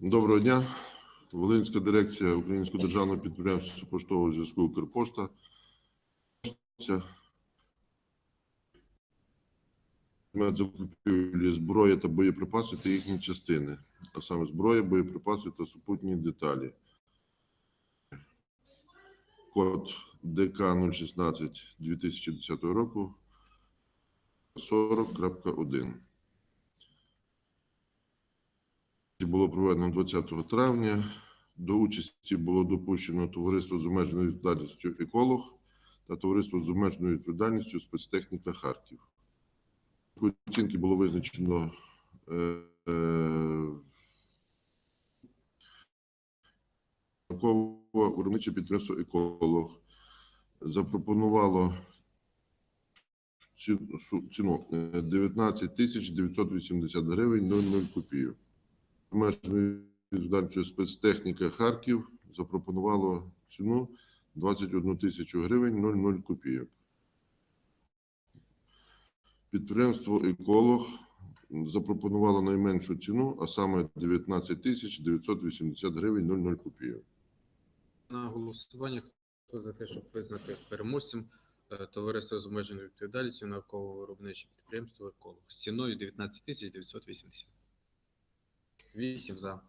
Доброго дня. Волинська дирекція Українського державного підприємства поштового зв'язку Укрпошта. Предмет закупівлі зброї та боєприпаси та їхні частини, а саме зброя, боєприпаси та супутні деталі. Код ДК 016 2010 року 40.1. було проведено 20 травня. До участі було допущено товариство з обмеженою відповідальністю еколог та товариство з обмеженою відповідальністю спецтехніка Харків. Оцінки було визначено е, е, науково-виробниче підприємство еколог запропонувало ціну е, 19 тисяч 980 гривень 00 копійок обмеженою відповідальністю спецтехніка Харків запропонувало ціну 21 тисячу гривень 00 копійок. Підприємство Еколог запропонувало найменшу ціну, а саме 19 тисяч 980 гривень 00 копійок. На голосування хто за те, щоб визнати переможцем е, товариство з обмеженою відповідальністю науково-виробниче підприємство «Еколог» з ціною 19 тисяч 980. 8 за.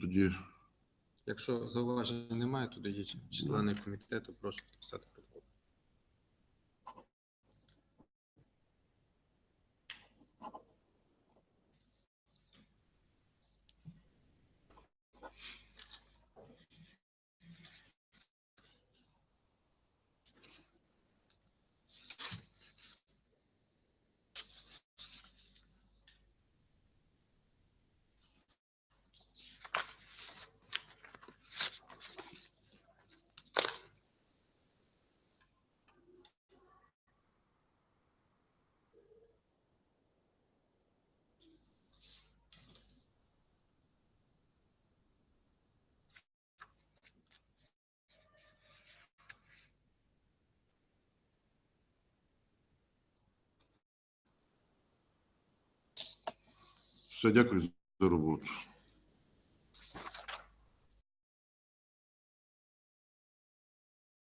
Тоді Якщо зауважень немає, то тоді члени комітету прошу підписати протокол. Все, дякую за роботу.